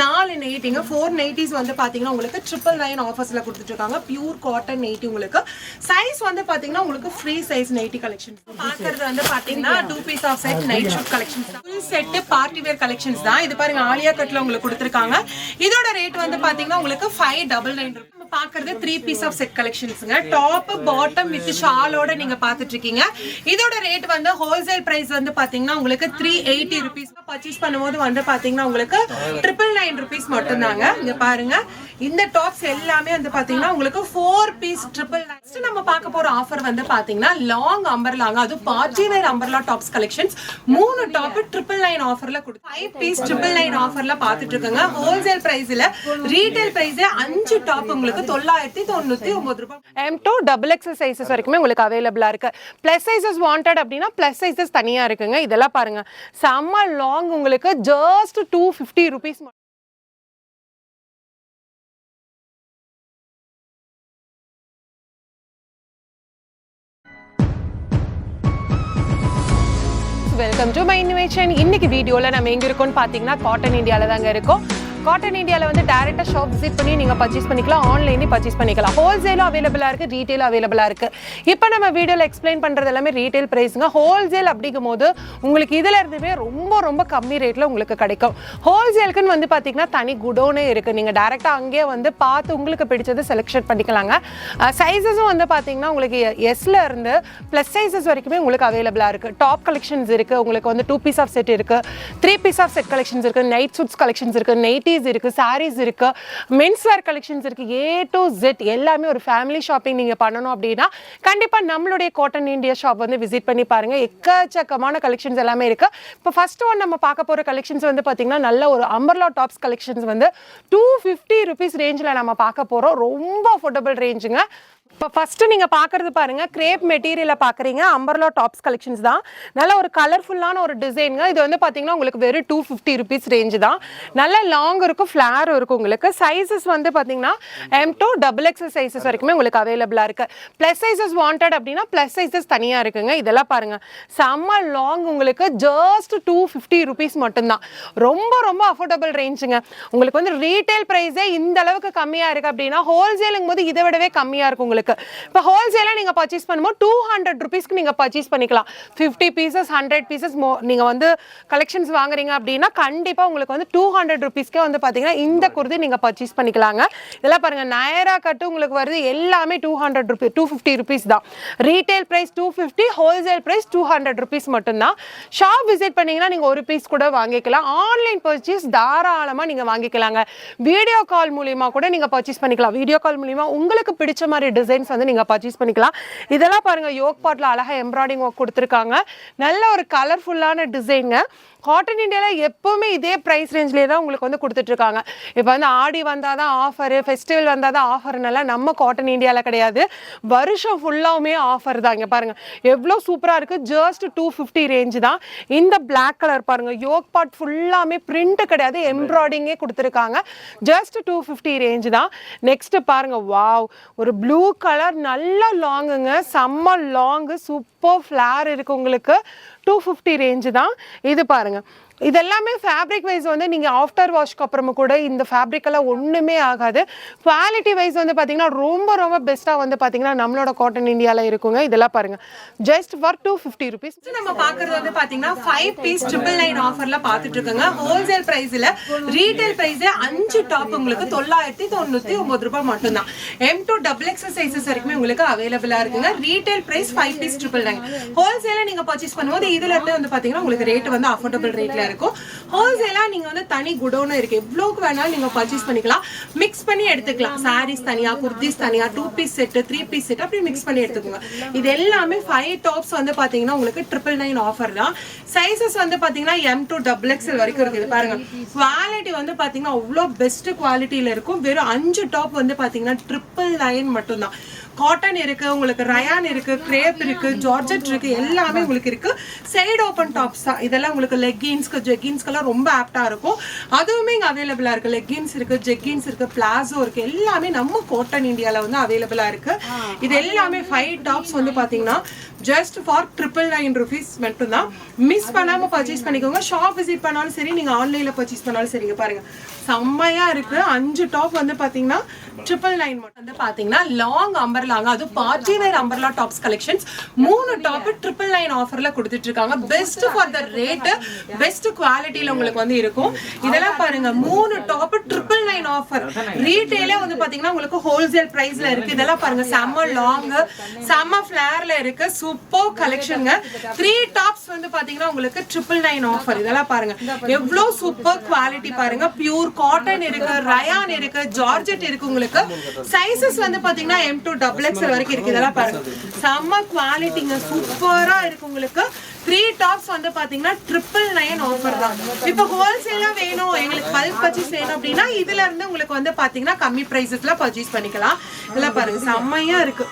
நாலு நைட்டிங்க four nighties வந்து பாத்தீங்கன்னா உங்களுக்கு ட்ரிபிள் நைன் ஆஃபர்ஸ்ல கொடுத்துட்ருக்காங்க. பியூர் காட்டன் நைட்டி உங்களுக்கு. சைஸ் வந்து பாத்தீங்கன்னா உங்களுக்கு ஃப்ரீ சைஸ் நைட்டி கலெக்ஷன் பாக்குறது வந்து பாத்தீங்கன்னா two piece of set night suit collections full set party wear collections தான். இது பாருங்க ஆலியா கட்டில் உங்களுக்கு கொடுத்துருக்காங்க. இதோட ரேட் வந்து பாத்தீங்கன்னா உங்களுக்கு ஃபைவ் டபுள் நைன் நம்ம பாக்குறது த்ரீ பீஸ் ஆஃப் செட் கலெக்ஷன்ஸ்ங்க டாப் பாட்டம் வித் ஷாலோட நீங்க பாத்துட்டு இருக்கீங்க இதோட ரேட் வந்து ஹோல்சேல் பிரைஸ் வந்து பாத்தீங்கன்னா உங்களுக்கு த்ரீ எயிட்டி ருபீஸ் பர்ச்சேஸ் பண்ணும்போது வந்து பாத்தீங்கன்னா உங்களுக்கு ட்ரிபிள் நைன் ருபீஸ் மட்டும்தாங்க. இங்க பாருங்க. இந்த டாப்ஸ் எல்லாமே வந்து பாத்தீங்கன்னா உங்களுக்கு ஃபோர் பீஸ் ட்ரிபிள் நெக்ஸ்ட் நம்ம பார்க்க போற ஆஃபர் வந்து பாத்தீங்கன்னா லாங் அம்பர்லாங்க அது party wear umbrella tops collections மூணு டாப் ட்ரிபிள் நைன் ஆஃபர்ல கொடுத்து ஃபைவ் பீஸ் ட்ரிபிள் நைன் ஆஃபர்ல பாத்துட்டு இருக்கோங்க. ஹோல்சேல் பிரைஸ்ல ரீட்டைல் பிரைஸ் அஞ்சு டாப் உங்களுக்கு தொள்ளாயிரத்தி தொண்ணூத்தி ஒன்பது ரூபாய் M to double XL sizes வரைக்குமே உங்களுக்கு அவைலபிளா இருக்கு. பிளஸ் சைஸஸ் வாண்டட் அப்படின்னா பிளஸ் சைஸஸ் தனியா இருக்குங்க. இதெல்லாம் பாருங்க. செம்ம லாங் உங்களுக்கு just two fifty rupees welcome to my invention இன்னைக்கு வீடியோவில் நம்ம எங்க இருக்கோம்னு பார்த்தீங்கன்னா காட்டன் இந்தியாவில் தாங்க இருக்கோம். காட்டன் இந்தியாவில் வந்து டேரெக்டாக ஷாப் விசிட் பண்ணி நீங்கள் பர்ச்சேஸ் பண்ணிக்கலாம். ஆன்லைனே பர்ச்சேஸ் பண்ணிக்கலாம். ஹோல்சேலும் அவைலபிளாக இருக்குது ரீட்டெயிலும் அவைலபிளாக இருக்குது இப்போ நம்ம வீடியோவில் எக்ஸ்பிளைன் பண்ணுறது எல்லாமே ரீட்டெயில் ப்ரைஸுங்க ஹோல்சேல் அப்படிங்கும் போது உங்களுக்கு இதில் இருந்துமே ரொம்ப ரொம்ப கம்மி ரேட்டில் உங்களுக்கு கிடைக்கும். ஹோல்சேலுக்குன்னு வந்து பார்த்தீங்கன்னா தனி குடோனே இருக்குது நீங்கள் டேரெக்டாக அங்கேயே வந்து பார்த்து உங்களுக்கு பிடிச்சது செலெக்ஷன் பண்ணிக்கலாங்க. சைஸஸும் வந்து பார்த்தீங்கன்னா உங்களுக்கு எஸ்ல இருந்து ப்ளஸ் சைஸஸ் வரைக்குமே உங்களுக்கு அவைலபிளாக இருக்குது டாப் கலெக்ஷன்ஸ் இருக்குது உங்களுக்கு வந்து டூ பீஸ் ஆஃப் செட் இருக்குது three piece of set collections இருக்குது நைட் சூட்ஸ் கலெக்ஷன்ஸ் இருக்குது குர்த்திஸ் இருக்குது சாரீஸ் இருக்குது மென்ஸ் வேர் கலெக்ஷன்ஸ் இருக்குது ஏ டு ஜெட் எல்லாமே ஒரு ஃபேமிலி ஷாப்பிங் நீங்கள் பண்ணணும் அப்படின்னா கண்டிப்பாக நம்மளுடைய காட்டன் இந்தியா ஷாப் வந்து விசிட் பண்ணி பாருங்கள் எக்கச்சக்கமான கலெக்ஷன்ஸ் எல்லாமே இருக்குது இப்போ ஃபஸ்ட் ஒன் நம்ம பார்க்க போகிற கலெக்ஷன்ஸ் வந்து பார்த்திங்கன்னா நல்ல ஒரு அம்பர்லா டாப்ஸ் கலெக்ஷன்ஸ் வந்து டூ ஃபிஃப்டி ருபீஸ் ரேஞ்சில் நம்ம பார்க்க போகிறோம் ரொம்ப அஃபோர்டபுள் ரேஞ்சுங்க இப்போ ஃபஸ்ட்டு நீங்கள் பார்க்கறது பாருங்கள் கிரேப் மெட்டீரியலை பார்க்குறீங்க அம்பர்லா டாப்ஸ் கலெக்ஷன்ஸ் தான். நல்ல ஒரு கலர்ஃபுல்லான ஒரு டிசைனுங்க இது வந்து பார்த்தீங்கன்னா உங்களுக்கு வெறும் டூ ஃபிஃப்டி ருபீஸ் ரேஞ்சு தான். நல்ல லாங் இருக்கும் ஃப்ளார் இருக்கும் உங்களுக்கு. சைஸஸ் வந்து பார்த்தீங்கன்னா M to double X sizes வரைக்குமே உங்களுக்கு அவைலபிளாக இருக்குது ப்ளஸ் சைஸஸ் வாண்டட் அப்படின்னா ப்ளஸ் சைஸஸ் தனியாக இருக்குங்க. இதெல்லாம் பாருங்கள் செம்ம லாங் உங்களுக்கு ஜஸ்ட் டூ ஃபிஃப்டி ருபீஸ் மட்டும்தான். ரொம்ப ரொம்ப அஃபோர்டபுள் ரேஞ்சுங்க உங்களுக்கு வந்து ரீட்டைல் ப்ரைஸே இந்த அளவுக்கு கம்மியாக இருக்குது அப்படின்னா ஹோல்சேலுங்கும் போது இதை விடவே கம்மியாக இருக்கும் உங்களுக்கு. இப்போ ஹோல்சேலாக நீங்கள் பர்ச்சேஸ் பண்ணும்போது டூ ஹண்ட்ரட் ருபீஸ்க்கு நீங்கள் பர்ச்சேஸ் பண்ணிக்கலாம். ஃபிஃப்டி பீசஸ் ஹண்ட்ரட் பீசஸ் மோ நீங்கள் வந்து கலெக்ஷன்ஸ் வாங்குறீங்க அப்படின்னா கண்டிப்பாக உங்களுக்கு வந்து டூ ஹண்ட்ரட் ருபீஸ்க்கே வந்து பார்த்தீங்கன்னா இந்த குர்தி நீங்கள் பர்ச்சேஸ் பண்ணிக்கலாங்க. இதெல்லாம் பாருங்கள் நயரா கட்டு உங்களுக்கு வருது எல்லாமே two hundred rupee two fifty rupees தான். Retail price two fifty wholesale price two hundred rupees மட்டும்தான். ஷாப் விசிட் பண்ணீங்கன்னா நீங்கள் ஒரு பீஸ் கூட வாங்கிக்கலாம். ஆன்லைன் பர்ச்சேஸ் தாராளமாக நீங்கள் வாங்கிக்கலாங்க. வீடியோ கால் மூலியமா கூட நீங்கள் பர்ச்சேஸ் பண்ணிக்கலாம். வீடியோ கால் மூலியமா உங்களுக்கு பிடிச்ச மாதிரி டிசைன்ஸ் வந்து நீங்கள் பர்ச்சேஸ் பண்ணிக்கலாம். இதெல்லாம் பாருங்க யோக் பாட்டில் அழகாக எம்ப்ராய்டிங் ஒர்க் கொடுத்துருக்காங்க. நல்ல ஒரு கலர்ஃபுல்லான டிசைனுங்க காட்டன் இந்தியாவில் எப்போவுமே இதே ப்ரைஸ் ரேஞ்ச்லேயே தான் உங்களுக்கு வந்து கொடுத்துட்ருக்காங்க. இப்போ வந்து ஆடி வந்தால் தான் ஆஃபரு ஃபெஸ்டிவல் வந்தால் தான் ஆஃபர்னால நம்ம காட்டன் இந்தியாவில் கிடையாது. வருஷம் ஃபுல்லாகவுமே ஆஃபர் தான். இங்கே பாருங்கள் எவ்வளோ சூப்பராக இருக்குது ஜஸ்ட் டூ ஃபிஃப்டி ரேஞ்சு தான். இந்த பிளாக் கலர் பாருங்கள் யோக் பாட் ஃபுல்லாமே பிரிண்ட் கிடையாது. எம்ப்ராய்டிங்கே கொடுத்துருக்காங்க. ஜஸ்ட் டூ ஃபிஃப்டி ரேஞ்சு தான். நெக்ஸ்ட்டு பாருங்கள் வாவ் ஒரு ப்ளூ கலர் நல்லா லாங்குங்க செம்ம லாங்கு சூப்பர் ஃப்ளார் இருக்குது உங்களுக்கு. டூ ஃபிஃப்டி ரேஞ்சு தான். இது பாருங்கள் இது எல்லாமே ஃபேப்ரிக் வைஸ் வந்து நீங்கள் ஆஃப்டர் வாஷ்க்கு அப்புறமா கூட இந்த ஃபேப்ரிக் எல்லாம் ஒன்றுமே ஆகாது. குவாலிட்டி வைஸ் வந்து பார்த்தீங்கன்னா ரொம்ப ரொம்ப பெஸ்ட்டாக வந்து பார்த்தீங்கன்னா நம்மளோட காட்டன் இந்தியாவில் இருக்குங்க. இதெல்லாம் பாருங்கள் just for two fifty rupees நம்ம பார்க்குறது வந்து பார்த்தீங்கன்னா ஃபைவ் பீஸ் ட்ரிபிள் நைன் ஆஃபரில் பார்த்துட்டு இருக்கோங்க. ஹோல்சேல் ப்ரைஸில் ரீட்டைல் ப்ரைஸே அஞ்சு டாப் உங்களுக்கு தொள்ளாயிரத்தி தொண்ணூற்றி ஒம்பது ரூபாய் மட்டும்தான். M to double XL sizes வரைக்குமே உங்களுக்கு அவைலபிளாக இருக்குங்க. Retail price five piece triple nine ஹோல்சேலில் நீங்கள் பர்ச்சேஸ் பண்ணும்போது இதில் இருந்து வந்து பார்த்தீங்கன்னா உங்களுக்கு ரேட் வந்து அஃபோர்டபுள் ரேட்டில் இருக்கும். ஹோல்சேலாக நீங்க வந்து தனி குடோனும் இருக்கு. எவ்வளோக்கு வேணாலும் நீங்க பர்ச்சேஸ் பண்ணிக்கலாம். மிக்ஸ் பண்ணி எடுத்துக்கலாம். சாரீஸ் தனியா குர்த்திஸ் தனியா two piece set three piece set அப்படி மிக்ஸ் பண்ணி எடுத்துக்கோங்க. இது எல்லாமே ஃபைவ் டாப்ஸ் வந்து பாத்தீங்கன்னா உங்களுக்கு ட்ரிபிள் நைன் ஆஃபர் தான். சைசஸ் வந்து பாத்தீங்கன்னா எம் டு டபுள் எக்ஸ்எல் வரைக்கும் இருக்குது. பாருங்க. குவாலிட்டி வந்து பாத்தீங்கன்னா அவ்வளோ பெஸ்ட் குவாலிட்டியில் இருக்கும். வெறும் அஞ்சு டாப் வந்து பாத்தீங்கன்னா ட்ரிபிள் நைன் மட்டும்தான். காட்டன் இருக்கு உங்களுக்கு ரயான் இருக்கு கிரேப் இருக்கு ஜார்ஜெட் இருக்கு எல்லாமே உங்களுக்கு இருக்கு. சைடு ஓப்பன் டாப்ஸ் தான். இதெல்லாம் உங்களுக்கு லெக்கின்ஸ்க்கு ஜெக்கின்ஸ்க்கெல்லாம் ரொம்ப ஆப்டா இருக்கும். அதுவுமே இங்க அவைலபிளா இருக்கு. லெக்கின்ஸ் இருக்கு ஜெக்கின்ஸ் இருக்கு பிளாசோ இருக்கு. எல்லாமே நம்ம காட்டன் இந்தியால வந்து அவைலபிளா இருக்கு. இது எல்லாமே ஃபைவ் டாப்ஸ் வந்து பாத்தீங்கன்னா just for triple nine rupees மட்டும்தான். மிஸ் பண்ணாம பர்ச்சேஸ் பண்ணிக்கோங்க. ஷாப் விசிட் பண்ணாலும் சரி நீங்க ஆன்லைன்ல பர்ச்சேஸ் பண்ணாலும் சரிங்க பாருங்க. செம்மையா இருக்கு. அஞ்சு டாப் வந்து பாத்தீங்கன்னா ட்ரிபிள் நைன் மட்டும். வந்து பாத்தீங்கன்னா லாங் அம்பர்லாங்க அது party wear umbrella tops collections மூணு டாப் ட்ரிபிள் நைன் ஆஃபர்ல கொடுத்துட்டு இருக்காங்க. Best for the rate best குவாலிட்டியில் உங்களுக்கு வந்து இருக்கும். இதெல்லாம் பாருங்க. மூணு டாப் ட்ரிபிள் நைன் ஆஃபர் ரீட்டைலே வந்து பாத்தீங்கன்னா உங்களுக்கு ஹோல்சேல் பிரைஸ்ல இருக்கு. இதெல்லாம் பாருங்க. செம்ம லாங் செம்ம ஃபிளேர்ல இருக்கு. சூப்பர் கலெக்ஷனுங்க த்ரீ டாப்ஸ் வந்து பாத்தீங்கன்னா உங்களுக்கு ட்ரிபிள் நைன் ஆஃபர் இதெல்லாம் பாருங்க. எவ்வளவு சூப்பர் குவாலிட்டி பாருங்க. பியூர் காட்டன் இருக்கு ரயான் இருக்கு ஜார்ஜெட் இருக்கு உங்களுக்கு. சைசஸ் வந்து பாத்தீங்கன்னா எம் டூ டபுள் எக்ஸ்எல் வரைக்கும் இருக்கு. இதெல்லாம் பாருங்க. செம்ம குவாலிட்டிங்க சூப்பரா இருக்கு உங்களுக்கு. த்ரீ டாப்ஸ் வந்து பாத்தீங்கன்னா ட்ரிபிள் நைன் ஆஃபர் தான். இப்போ ஹோல்சேலா வேணும். எங்களுக்கு பல்க் பர்ச்சேஸ் வேணும் அப்படின்னா இதுல இருந்து உங்களுக்கு வந்து பாத்தீங்கன்னா கம்மி பிரைசஸ்ல பர்ச்சேஸ் பண்ணிக்கலாம். இதெல்லாம் பாருங்க. செம்மையா இருக்கு.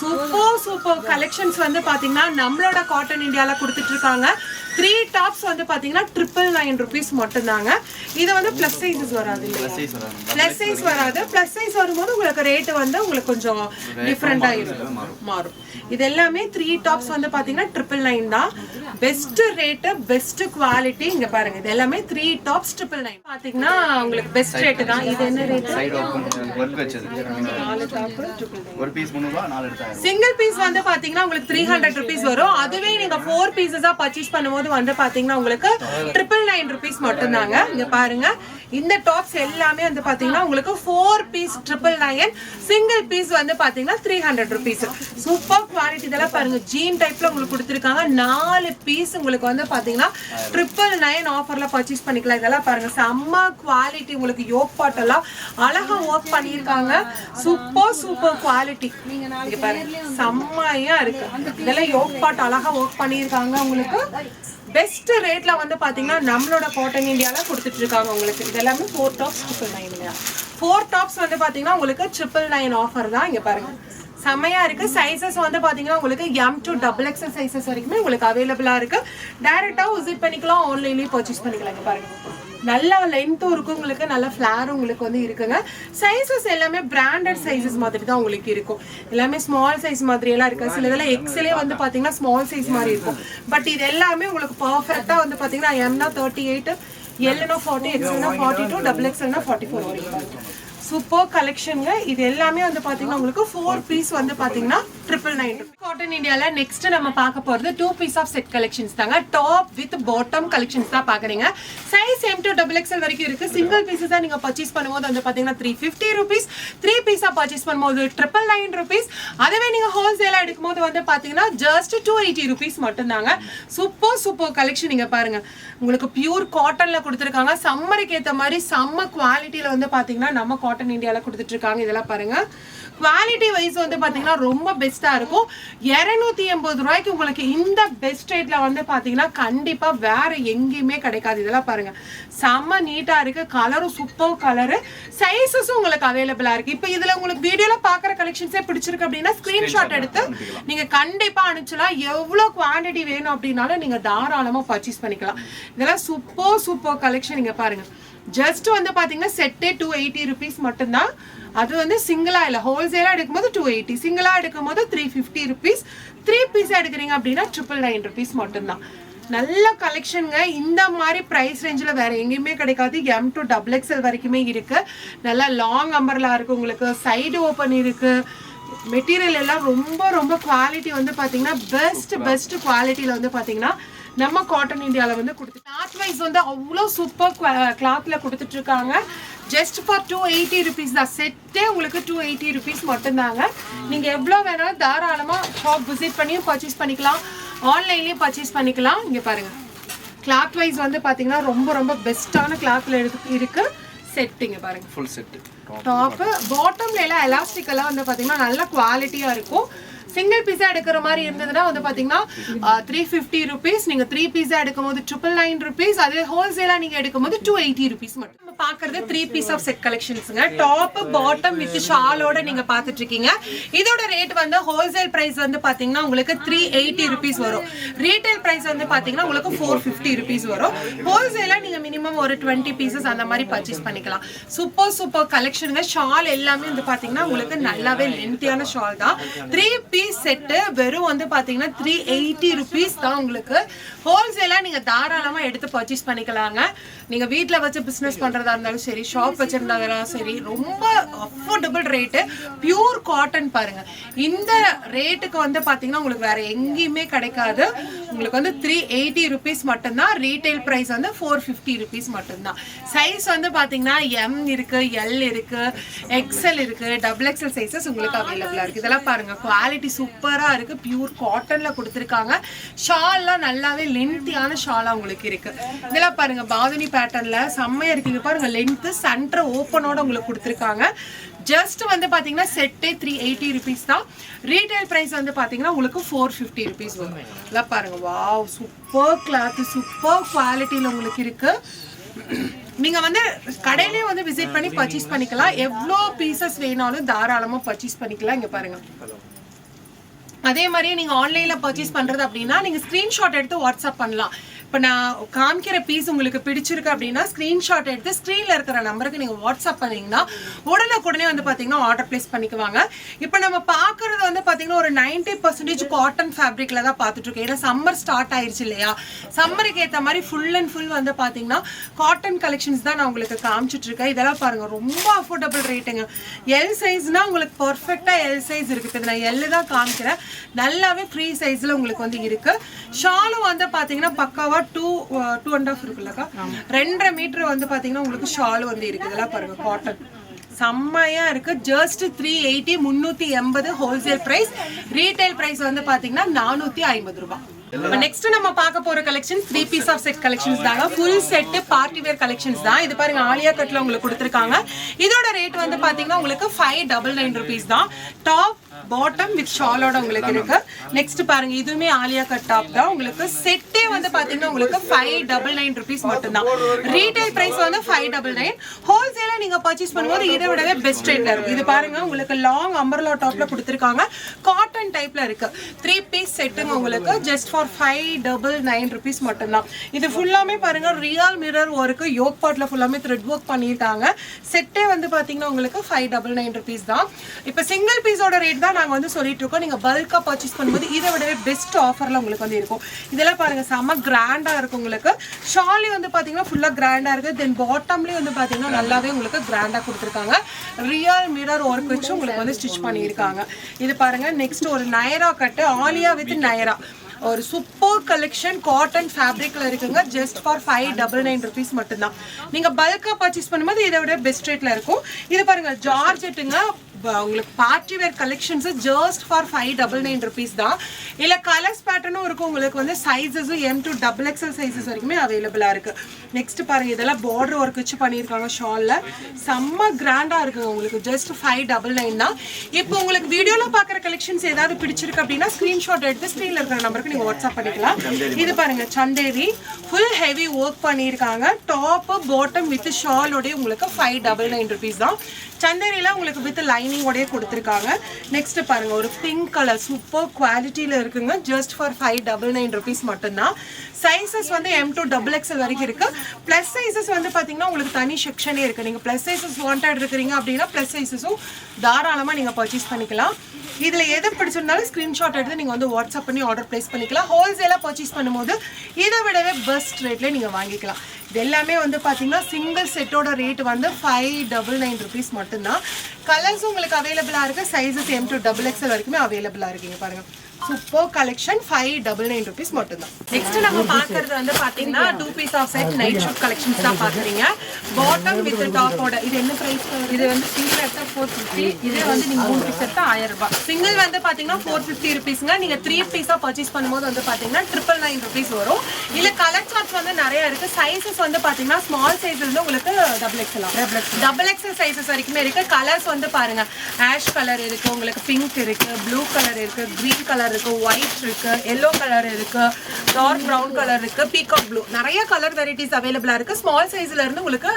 சூப்பர் சூப்பர் கலெக்ஷன்ஸ் வந்து பாத்தீங்கன்னா நம்மளோட காட்டன் இந்தியால கொடுத்துட்டு இருக்காங்க த்ரீ டாப்ஸ் வந்து பாத்தீங்கன்னா ட்ரிபிள் நைன் ருபீஸ் மட்டும்தாங்க. இது வந்து பிளஸ் சைஸஸ் வராது பிளஸ் சைஸ் வராது. பிளஸ் சைஸ் வரும்போது உங்களுக்கு ரேட் வந்து உங்களுக்கு கொஞ்சம் டிஃப்ரெண்டா இருக்கும். மாறும். இது எல்லாமே த்ரீ டாப்ஸ் வந்து பாத்தீங்கன்னா ட்ரிபிள் நைன் தான். பெஸ்ட் ரேட் பெஸ்ட் குவாலிட்டி இங்க பாருங்க இது எல்லாமே த்ரீ டாப்ஸ் ட்ரிபிள் நைன் பாத்தீங்கன்னா உங்களுக்கு பெஸ்ட் ரேட் தான். இது என்ன ரேட் ஒரு பீஸ் முந்நூறுவா நாலு சிங்கிள் பீஸ் வந்து பாத்தீங்கன்னா உங்களுக்கு த்ரீ ஹண்ட்ரட் ருபீஸ் வரும். அதுவே நீங்க ஃபோர் பீசஸா பர்ச்சேஸ் பண்ணும்போது வந்து பாத்தீங்கன்னா உங்களுக்கு ட்ரிபிள் நைன் ருபீஸ் மட்டும்தாங்க. இங்க பாருங்க. இந்த டாப்ஸ் எல்லாமே வந்து பாத்தீங்கன்னா உங்களுக்கு four piece triple nine single piece வந்து பாத்தீங்கன்னா three hundred rupees super quality இதெல்லாம் பாருங்க. ஜீன் டைப்ல உங்களுக்கு கொடுத்துருக்காங்க. நாலு பீஸ் உங்களுக்கு வந்து பாத்தீங்கன்னா ட்ரிபிள் நைன் ஆஃபர்ல பர்ச்சேஸ் பண்ணிக்கலாம். இதெல்லாம் பாருங்க. செம்ம குவாலிட்டி உங்களுக்கு யோக் பாட்டெல்லாம் அழகா ஒர்க் பண்ணியிருக்காங்க. சூப்பர் சூப்பர் குவாலிட்டி இங்க பாருங்க செம்மையா இருக்கு. இதெல்லாம் யோக் பாட் அழகா ஒர்க் பண்ணியிருக்காங்க உங்களுக்கு. பெஸ்ட் ரேட்ல வந்து பாத்தீங்கன்னா நம்மளோட காட்டன் இந்தியால கொடுத்துட்டு இருக்காங்க உங்களுக்கு. இதெல்லாமே four tops triple nine four tops வந்து பாத்தீங்கன்னா உங்களுக்கு ட்ரிபிள் நைன் ஆஃபர் தான் இங்க பாருங்க. செம்மையா இருக்கு. சைசஸ் வந்து பாத்தீங்கன்னா உங்களுக்கு M to double XL sizes வரைக்குமே உங்களுக்கு அவைலபிளா இருக்கு. டைரக்டா விசிட் பண்ணிக்கலாம் ஆன்லைன்லயும் பர்ச்சேஸ் பண்ணிக்கலாம் இங்க பாருங்க. நல்ல லென்த்தும் இருக்கும். உங்களுக்கு நல்ல ஃப்ளாரும் உங்களுக்கு வந்து இருக்குங்க. சைஸஸ் எல்லாமே பிராண்டட் சைஸஸ் மாதிரி தான் உங்களுக்கு இருக்கும். எல்லாமே ஸ்மால் சைஸ் மாதிரி எல்லாம் இருக்கு சில இதெல்லாம் எக்ஸலே வந்து பார்த்தீங்கன்னா ஸ்மால் சைஸ் மாதிரி இருக்கும். பட் இது எல்லாமே உங்களுக்கு பர்ஃபெக்டாக வந்து பார்த்தீங்கன்னா எம்னா தேர்ட்டி எயிட் எல்னா ஃபார்ட்டி எக்ஸ்எல்னா ஃபார்ட்டி டூ டபுள் எக்ஸ்எல்னா ஃபார்ட்டி ஃபோர் வரைக்கும். சூப்பர் கலெக்ஷனுங்க இது எல்லாமே வந்து பாத்தீங்கன்னா உங்களுக்கு ஃபோர் பீஸ் வந்து பாத்தீங்கன்னா ட்ரிபிள் நைன் காட்டன் இந்தியால நெக்ஸ்ட் நம்ம பார்க்க போறது two piece of set collections தாங்க. டாப் வித் பாட்டம் கலெக்ஷன்ஸ் தான் பாக்குறீங்க. Size M to double XL வரைக்கும் இருக்கு. சிங்கிள் பீசஸ் நீங்க பர்ச்சேஸ் பண்ணும்போது வந்து பாத்தீங்கன்னா த்ரீ ஃபிஃப்டி ருபீஸ் த்ரீ பீஸா பர்ச்சேஸ் பண்ணும்போது ட்ரிபிள் நைன் ருபீஸ் அதுவே நீங்க ஹோல்சேலா எடுக்கும்போது வந்து பாத்தீங்கன்னா ஜஸ்ட் டூ எயிட்டி ருபீஸ் மட்டும்தாங்க. சூப்பர் சூப்பர் கலெக்ஷன் நீங்க பாருங்க. உங்களுக்கு பியூர் காட்டன்ல கொடுத்துருக்காங்க. சம்மருக்கு ஏத்த மாதிரி செம்ம குவாலிட்டியில வந்து பாத்தீங்கன்னா நம்ம காட்டன் இந்தியால கொடுத்துட்டு இருக்காங்க இதெல்லாம் பாருங்க. குவாலிட்டி வைஸ் வந்து பாத்தீங்கன்னா ரொம்ப பெஸ்டா இருக்கும். இருநூத்தி எண்பது ரூபாய்க்கு உங்களுக்கு இந்த பெஸ்ட் ரேட்ல வந்து பாத்தீங்கன்னா கண்டிப்பா வேற எங்கேயுமே கிடைக்காது. இதெல்லாம் பாருங்க. செம்ம நீட்டா இருக்கு. கலரும் சூப்பர் கலரு சைஸஸும் உங்களுக்கு அவைலபிளா இருக்கு. இப்போ இதுல உங்களுக்கு வீடியோல பாக்குற கலெக்ஷன்ஸே பிடிச்சிருக்கு அப்படின்னா ஸ்கிரீன்ஷாட் எடுத்து நீங்க கண்டிப்பா அனுப்பிச்சலாம் எவ்வளவு குவாண்டிட்டி வேணும் அப்படின்னாலும் நீங்க தாராளமா பர்ச்சேஸ் பண்ணிக்கலாம். இதெல்லாம் சூப்பர் சூப்பர் கலெக்ஷன் நீங்க பாருங்க. ஜஸ்ட் வந்து பாத்தீங்கன்னா செட்டே டூ எயிட்டி ருபீஸ் மட்டும்தான். அது வந்து சிங்கிளா இல்ல ஹோல்சேலா எடுக்கும்போது டூ எயிட்டி சிங்கிளா எடுக்கும்போது த்ரீ ஃபிஃப்டி ருபீஸ் த்ரீ பீஸா எடுக்கிறீங்க அப்படின்னா ட்ரிபிள் நைன் ருபீஸ் மட்டும்தான். நல்ல கலெக்ஷனுங்க இந்த மாதிரி ப்ரைஸ் ரேஞ்சில் வேற எங்கேயுமே கிடைக்காது. எம் டு டபுள் எக்ஸ்எல் வரைக்குமே இருக்கு. நல்லா லாங் அம்பர்லா இருக்கு உங்களுக்கு. சைடு ஓப்பன் இருக்கு. மெட்டீரியல் எல்லாம் ரொம்ப ரொம்ப குவாலிட்டி வந்து பாத்தீங்கன்னா பெஸ்ட் பெஸ்ட் குவாலிட்டியில வந்து பாத்தீங்கன்னா நம்ம காட்டன் இந்தியாவில் வந்து கொடுத்து கிளாத் வைஸ் வந்து அவ்வளோ சூப்பர் கிளாத்ல கொடுத்துட்டு இருக்காங்க. Just for two eighty rupees தான். செட்டே உங்களுக்கு டூ எயிட்டி ருபீஸ் மட்டும்தாங்க. நீங்க எவ்வளோ வேணாலும் தாராளமா ஷாப் விசிட் பண்ணியும் பர்ச்சேஸ் பண்ணிக்கலாம். ஆன்லைன்லயும் பர்ச்சேஸ் பண்ணிக்கலாம். இங்க பாருங்க. கிளாத் வைஸ் வந்து பாத்தீங்கன்னா ரொம்ப ரொம்ப பெஸ்ட்டான கிளாத்ல இருக்கு செட்டுங்க பாருங்க. ஃபுல் செட்டு டாப்பு பாட்டம்ல எல்லாம் எலாஸ்டிக் எல்லாம் வந்து பாத்தீங்கன்னா நல்ல குவாலிட்டியா இருக்கும். சிங்கிள் பீஸா எடுக்கிற மாதிரி இருந்ததுன்னா வந்து பாத்தீங்கன்னா த்ரீ ஃபிஃப்டி ருபீஸ் நீங்க த்ரீ பீஸா எடுக்கும் போது ட்ரிபிள் நைன் ருபீஸ் அதே ஹோல்சேலா நீங்க எடுக்கும் போது டூ எயிட்டி ருபீஸ் மட்டும். நம்ம பாக்குறது த்ரீ பீஸ் ஆஃப் செட் கலெக்ஷன்ஸ்ங்க டாப் பாட்டம் வித் ஷாலோட நீங்க பாத்துட்டு இருக்கீங்க இதோட ரேட் வந்து ஹோல்சேல் பிரைஸ் வந்து பாத்தீங்கன்னா உங்களுக்கு த்ரீ எயிட்டி ருபீஸ் வரும். ரீட்டைல் பிரைஸ் வந்து பாத்தீங்கன்னா உங்களுக்கு ஃபோர் ஃபிஃப்டி ருபீஸ் வரும். ஹோல்சேலா நீங்க மினிமம் ஒரு டுவெண்ட்டி பீசஸ் அந்த மாதிரி பர்ச்சேஸ் பண்ணிக்கலாம். சூப்பர் சூப்பர் கலெக்ஷனுங்க ஷால் எல்லாமே வந்து பாத்தீங்கன்னா உங்களுக்கு நல்லாவே லென்த்தியான ஷால் தான். த்ரீ பீஸ் செட்டு வெறும் வந்து பார்த்தீங்கன்னா த்ரீ எயிட்டி ருபீஸ் தான் உங்களுக்கு. ஹோல்சேலாக நீங்கள் தாராளமாக எடுத்து பர்ச்சேஸ் பண்ணிக்கலாங்க. நீங்கள் வீட்டில் வச்சு பிஸ்னஸ் பண்ணுறதா இருந்தாலும் சரி ஷாப் வச்சுருந்தாலும் சரி ரொம்ப அஃபோர்டபுள் ரேட்டு பியூர் காட்டன் பாருங்கள் இந்த ரேட்டுக்கு வந்து பார்த்தீங்கன்னா உங்களுக்கு வேறு எங்கேயுமே கிடைக்காது. உங்களுக்கு வந்து த்ரீ எயிட்டி ருபீஸ் மட்டும்தான். ரீட்டைல் ப்ரைஸ் வந்து ஃபோர் ஃபிஃப்டி ருபீஸ் மட்டும்தான். சைஸ் வந்து பார்த்தீங்கன்னா எம் இருக்குது எல் இருக்கு எக்ஸ்எல் இருக்குது டபுள் எக்ஸ்எல் சைஸஸ் உங்களுக்கு அவைலபிளாக இருக்குது இதெல்லாம் பாருங்கள் குவாலிட்டி சூப்பராக இருக்கு. பியூர் காட்டனில் கொடுத்துருக்காங்க. ஷால்லாம் நல்லாவே லென்த்தியான ஷாலாக உங்களுக்கு இருக்குது இதெல்லாம் பாருங்க பாதுனி பேட்டர்னில் செம்மையாக இருக்குது பாருங்கள் லென்த்து லென்த் சென்டர் ஓப்பனோட உங்களுக்கு கொடுத்துருக்காங்க. ஜஸ்ட் வந்து பார்த்தீங்கன்னா செட்டே த்ரீ எயிட்டி ருபீஸ் தான். ரீட்டைல் ப்ரைஸ் வந்து பார்த்தீங்கன்னா உங்களுக்கு ஃபோர் ஃபிஃப்டி ருபீஸ் வரும். இதெல்லாம் பாருங்கள் வாவ் சூப்பர் கிளாத்து சூப்பர் குவாலிட்டியில் உங்களுக்கு இருக்குது நீங்க வந்து கடையிலேயே வந்து விசிட் பண்ணி பர்ச்சேஸ் பண்ணிக்கலாம். எவ்வளோ பீசஸ் வேணாலும் தாராளமா பர்ச்சேஸ் பண்ணிக்கலாம். இங்க பாருங்க. அதே மாதிரியே நீங்க ஆன்லைன்ல பர்ச்சேஸ் பண்றது அப்படின்னா நீங்க ஸ்க்ரீன்ஷாட் எடுத்து வாட்ஸ்அப் பண்ணலாம். இப்போ நான் காமிக்கிற பீஸ் உங்களுக்கு பிடிச்சிருக்கு அப்படின்னா ஸ்க்ரீன்ஷாட் எடுத்து ஸ்க்ரீனில் இருக்கிற நம்பருக்கு நீங்கள் வாட்ஸ்அப் பண்ணீங்கன்னா உடனுக்குடனே வந்து பார்த்தீங்கன்னா ஆர்டர் ப்ளேஸ் பண்ணிக்குவாங்க. இப்போ நம்ம பார்க்குறது வந்து பார்த்தீங்கன்னா ஒரு நைன்டி பர்சன்டேஜ் காட்டன் ஃபேப்ரிக்கில் தான் பார்த்துட்ருக்கோம் ஏன்னா சம்மர் ஸ்டார்ட் ஆயிடுச்சு இல்லையா? சம்மருக்கு ஏற்ற மாதிரி ஃபுல் அண்ட் ஃபுல் வந்து பார்த்தீங்கன்னா காட்டன் கலெக்ஷன்ஸ் தான் நான் உங்களுக்கு காமிச்சிட்டு இருக்கேன் இதெல்லாம் பாருங்கள் ரொம்ப அஃபோர்டபுள் ரேட்டுங்க எல் சைஸ்னால் உங்களுக்கு பர்ஃபெக்டாக எல் சைஸ் இருக்குது. இப்போ நான் எல்லு தான் காமிக்கிறேன். நல்லாவே ஃப்ரீ சைஸில் உங்களுக்கு வந்து இருக்குது ஷாலும் வந்து பார்த்தீங்கன்னா பக்காவாக டூ டூ அண்ட் ஆஃப் இருக்குல்லக்கா. ரெண்டரை மீட்டர் வந்து பார்த்தீங்கன்னா உங்களுக்கு ஷால் வந்து இருக்கு. இதெல்லாம் பாருங்க காட்டன் செம்மையா இருக்கு. ஜஸ்ட் த்ரீ எயிட்டி முந்நூற்றி எண்பது ஹோல்சேல் ப்ரைஸ் ரீட்டைல் ப்ரைஸ் வந்து பார்த்தீங்கன்னா நானூற்றி ஐம்பது ரூபாய் நெக்ஸ்ட் நம்ம பார்க்க போற collection three piece of set collections தாங்க. Full set party wear collections தான். இது பாருங்க ஆலியா கட்ல உங்களுக்கு கொடுத்துருக்காங்க. இதோட ரேட் வந்து பாத்தீங்கன்னா உங்களுக்கு ஃபைவ் டபுள் நைன் ருபீஸ் தான். டாப் பாட்டம் வித் ஷாலோட உங்களுக்கு இருக்கு. நெக்ஸ்ட் பாருங்க இதுவுமே ஆலியா கட் டாப் தான். உங்களுக்கு செட்டே வந்து பாத்தீங்கன்னா உங்களுக்கு ஃபைவ் டபுள் நைன் ருபீஸ் மட்டும்தான். ரீட்டைல் பிரைஸ் வந்து ஃபைவ் டபுள் நைன் ஹோல்சேலா நீங்க பர்ச்சேஸ் பண்ணும்போது இதை விடவே பெஸ்ட் ரேட்ல இருக்கும் இது பாருங்க உங்களுக்கு லாங் அம்பர்லா டாப்ல கொடுத்துருக்காங்க. காட்டன் டைப்ல இருக்கு. த்ரீ பீஸ் செட்டுங்க உங்களுக்கு just for five double nine rupees மட்டும்தான். இது ஃபுல்லாமே பாருங்க ரியல் மிரர் ஒர்க்கு யோக் பாட்ல ஃபுல்லாமே த்ரெட் ஒர்க் பண்ணியிருக்காங்க. செட்டே வந்து பாத்தீங்கன்னா உங்களுக்கு ஃபைவ் டபுள் நைன் ருபீஸ் தான். இப்போ சிங்கிள் பீஸோட ரேட் தான் நாங்கள் வந்து சொல்லிட்டு இருக்கோம் நீங்கள் பல்காக பர்ச்சேஸ் பண்ணும்போது இதை விடவே பெஸ்ட் ஆஃபரில் உங்களுக்கு வந்து இருக்கும். இதெல்லாம் பாருங்கள் செம்ம கிராண்டாக இருக்கும் உங்களுக்கு. ஷாலி வந்து பார்த்தீங்கன்னா ஃபுல்லாக கிராண்டாக இருக்குது தென் பாட்டம்லேயும் வந்து பார்த்தீங்கன்னா நல்லாவே உங்களுக்கு கிராண்டாக கொடுத்துருக்காங்க. ரியல் மிரர் ஒர்க் வச்சு உங்களுக்கு வந்து ஸ்டிச் பண்ணியிருக்காங்க. இது பாருங்க நெக்ஸ்ட் ஒரு நயரா கட்டு ஆலியா வித் நயரா ஒரு சூப்பர் கலெக்ஷன் காட்டன் ஃபேப்ரிக்கில் இருக்குங்க. Just for five double nine rupees மட்டும்தான். நீங்கள் பல்காக பர்ச்சேஸ் பண்ணும்போது இதை விட பெஸ்ட் ரேட்டில் இருக்கும். இது பாருங்கள் ஜார்ஜெட்டுங்க உங்களுக்கு party wear collections just for five double nine rupees தான். இல்லை கலர்ஸ் பேட்டர்னும் இருக்கும். உங்களுக்கு வந்து சைஸஸும் M to double XL sizes வரைக்குமே அவைலபிளாக இருக்கு. நெக்ஸ்ட் பாருங்க இதெல்லாம் பார்டர் ஒர்க் வச்சு பண்ணியிருக்காங்க ஷாலில் செம்ம கிராண்டாக இருக்குங்க உங்களுக்கு. ஜஸ்ட் ஃபைவ் டபுள் நைன் தான். இப்போ உங்களுக்கு வீடியோவில் பார்க்குற கலெக்ஷன்ஸ் ஏதாவது பிடிச்சிருக்கு அப்படின்னா ஸ்க்ரீன்ஷாட் எடுத்து ஸ்க்ரீனில் இருக்கிற நம்பருக்கு நீங்கள் வாட்ஸ்அப் பண்ணிக்கலாம். இது பாருங்க சந்தேவி ஃபுல் ஹெவி ஒர்க் பண்ணியிருக்காங்க. டாப்பு பாட்டம் வித் ஷாலோடய உங்களுக்கு ஃபைவ் டபுள் நைன் ருபீஸ் தான். சந்தேரியில் உங்களுக்கு வித் லைனிங்கோடய கொடுத்துருக்காங்க. நெக்ஸ்ட் பாருங்க ஒரு பிங்க் கலர் சூப்பர் குவாலிட்டியில் இருக்குங்க. Just for five double nine rupees மட்டும்தான். சைஸஸ் வந்து எம் டு டபுள் எக்ஸ்எல் வரைக்கும் இருக்கு. ப்ளஸ் சைஸஸ் வந்து பார்த்தீங்கன்னா உங்களுக்கு தனி செக்ஷனே இருக்கு. நீங்கள் ப்ளஸ் சைஸஸ் வாண்டட் இருக்கிறீங்க அப்படின்னா ப்ளஸ் சைஸஸும் தாராளமாக நீங்கள் பர்ச்சேஸ் பண்ணிக்கலாம். இதில் எது பிடிச்சிருந்தாலும் ஸ்க்ரீன்ஷாட் எடுத்து நீங்கள் வந்து வாட்ஸ்அப் பண்ணி ஆர்டர் ப்ளேஸ் பண்ணிக்கலாம். ஹோல்சேலாக பர்ச்சேஸ் பண்ணும்போது இதை விடவே பெஸ்ட் ரேட்டில் நீங்கள் வாங்கிக்கலாம். இது எல்லாமே வந்து பார்த்தீங்கன்னா சிங்கிள் செட்டோட ரேட் வந்து ஃபைவ் டபுள் நைன் ருபீஸ் மட்டும்தான் கலர்ஸும் உங்களுக்கு அவைலபிளாக இருக்குது sizes M to double XL வரைக்குமே அவைலபிளாக இருக்குங்க பாருங்கள் super collection five double nine rupees மட்டும்தான். நெக்ஸ்ட் நம்ம பார்க்கறது வந்து பார்த்தீங்கன்னா two piece of set night suit collections தான் பார்க்குறீங்க. பாட்டம் வித் டாப்போட இது என்ன ப்ரைஸ் இது வந்து சிங்கிள் எடுத்தா ஃபோர் ஃபிஃப்டி இதே வந்து நீங்க மூணு பீஸ் எடுத்தா ஆயிரம் ரூபாய். சிங்கிள் வந்து பாத்தீங்கன்னா ஃபோர் ஃபிஃப்டி ருபீஸ்ங்க நீங்க த்ரீ பீஸா பர்ச்சேஸ் பண்ணும்போது வந்து பாத்தீங்கன்னா ட்ரிபிள் நைன் ருபீஸ் வரும். இல்ல கலர் சார்ட்ஸ் வந்து நிறைய இருக்கு. சைஸஸ் வந்து பாத்தீங்கன்னா ஸ்மால் சைஸ் வந்து உங்களுக்கு double XL double XL sizes வரைக்குமே இருக்கு. கலர்ஸ் வந்து பாருங்க. ஆஷ் கலர் இருக்கு உங்களுக்கு பிங்க் இருக்கு ப்ளூ கலர் இருக்கு கிரீன் கலர் கலர் இருக்கு ஒயிட் இருக்கு எல்லோ கலர் இருக்கு டார்க் ப்ரௌன் கலர் இருக்கு பீகாக் ப்ளூ நிறைய கலர் வெரைட்டிஸ் அவைலபிளா இருக்கு. ஸ்மால் சைஸ்ல இருந்து உங்களுக்கு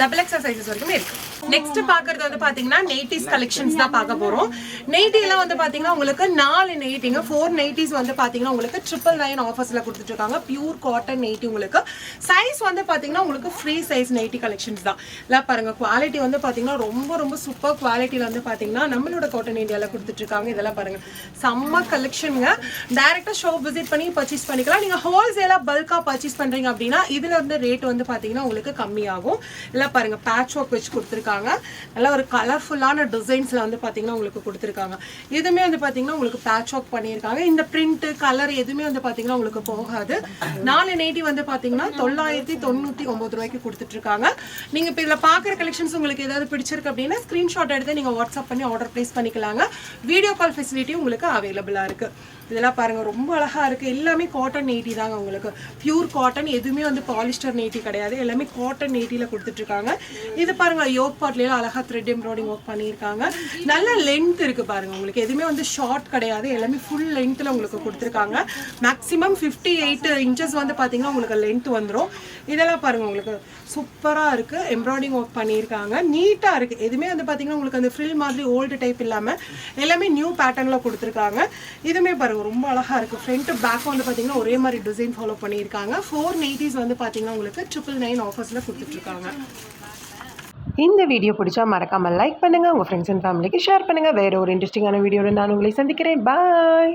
டபுள் எக்ஸல் சைஸஸ் வரைக்குமே இருக்கு. நெக்ஸ்ட் பாக்குறது வந்து பாத்தீங்கன்னா நைட்டிஸ் கலெக்ஷன்ஸ் தான் பார்க்க போறோம். நைட்டி எல்லாம் வந்து பாத்தீங்கன்னா உங்களுக்கு நாலு நைட்டிங்க ஃபோர் நைட்டிஸ் வந்து பாத்தீங்கன்னா உங்களுக்கு ட்ரிபிள் நைன் ஆஃபர்ஸ்ல கொடுத்துட்டு இருக்காங்க. பியூர் காட்டன் நைட்டி உங்களுக்கு. சைஸ் வந்து பாத்தீங்கன்னா உங்களுக்கு ஃப்ரீ சைஸ் நைட்டி கலெக்ஷன்ஸ் தான். இல்லை பாருங்க குவாலிட்டி வந்து பாத்தீங்கன்னா ரொம்ப ரொம்ப சூப்பர் குவாலிட்டியில வந்து பாத்தீங்கன்னா நம்மளோட காட்டன் இந்தியாவில் கொடுத்துட்டு இருக்காங்க. இதெல்லாம் பாருங்க. செம்ம கலெக்ஷனுங்க டைரக்டா ஷாப் விசிட் பண்ணி பர்ச்சேஸ் பண்ணிக்கலாம். நீங்க ஹோல்சேலா பல்கா பர்ச்சேஸ் பண்றீங்க அப்படின்னா இதுல இருந்து ரேட் வந்து பாத்தீங்கன்னா உங்களுக்கு கம்மியாகும். இல்லை பாருங்க பேட்ச் ஒர்க் வச்சு கொடுத்துருக்காங்க. நல்லா ஒரு கலர்ஃபுல்லான டிசைன்ஸ்ல வந்து பாத்தீங்கன்னா உங்களுக்கு கொடுத்துருக்காங்க. இதுவுமே வந்து பாத்தீங்கன்னா உங்களுக்கு பேட்ச் ஒர்க் பண்ணியிருக்காங்க. இந்த பிரிண்ட் கலர் எதுவுமே வந்து பாத்தீங்கன்னா உங்களுக்கு போகாது. நாலு நைட்டி வந்து பாத்தீங்கன்னா தொள்ளாயிரத்தி தொண்ணூத்தி ஒன்பது ரூபாய்க்கு கொடுத்துட்டு இருக்காங்க நீங்க இப்போ இதுல பாக்குற கலெக்ஷன்ஸ் உங்களுக்கு ஏதாவது பிடிச்சிருக்கு அப்படின்னா ஸ்கிரீன்ஷாட் எடுத்து நீங்க வாட்ஸ்அப் பண்ணி ஆர்டர் பிளேஸ் பண்ணிக்கலாங்க. வீடியோ கால் ஃபெசிலிட்டி உங்களுக்கு அவைலபிளா இருக்கு இதெல்லாம் பாருங்க ரொம்ப அழகா இருக்கு. எல்லாமே காட்டன் நைட்டி தாங்க உங்களுக்கு. பியூர் காட்டன் எதுவுமே வந்து பாலிஸ்டர் நைட்டி கிடையாது. எல்லாமே காட்டன் நைட்டில கொடுத்துட்டு இருக்காங்க இது பாருங்க யோக் பாட்லாம் அழகா த்ரெட் எம்ப்ராய்டிங் ஒர்க் பண்ணியிருக்காங்க. நல்ல லென்த் இருக்கு பாருங்க உங்களுக்கு. எதுவுமே வந்து ஷார்ட் கிடையாது. எல்லாமே ஃபுல் லென்த்ல உங்களுக்கு கொடுத்துருக்காங்க. மேக்ஸிமம் ஃபிஃப்டி எயிட் இன்ச்சஸ் வந்து பாத்தீங்கன்னா உங்களுக்கு லென்த் வந்துடும் இதெல்லாம் பாருங்க உங்களுக்கு. சூப்பரா இருக்கு. எம்ப்ராய்டிங் ஒர்க் பண்ணியிருக்காங்க. நீட்டா இருக்கு. எதுவுமே வந்து பாத்தீங்கன்னா உங்களுக்கு அந்த ஃப்ரில் மாதிரி ஓல்டு டைப் இல்லாம எல்லாமே நியூ பேட்டர்னில் கொடுத்துருக்காங்க. இதுவுமே பாருங்கள் ரொம்ப அழகாக இருக்குது ஃப்ரண்ட் பேக் வந்து பார்த்தீங்கன்னா ஒரே மாதிரி டிசைன் ஃபாலோ பண்ணியிருக்காங்க. ஃபோர் நைட்டிஸ் வந்து பார்த்தீங்கன்னா உங்களுக்கு ட்ரிபிள் நைன் ஆஃபர்ஸில் கொடுத்துட்ருக்காங்க. இந்த வீடியோ பிடிச்சா மறக்காமல் லைக் பண்ணுங்கள் உங்கள் ஃப்ரெண்ட்ஸ் அண்ட் ஃபேமிலிக்கு ஷேர் பண்ணுங்க. வேறு ஒரு இன்ட்ரெஸ்டிங்கான வீடியோவில் நான் உங்களை சந்திக்கிறேன். பாய்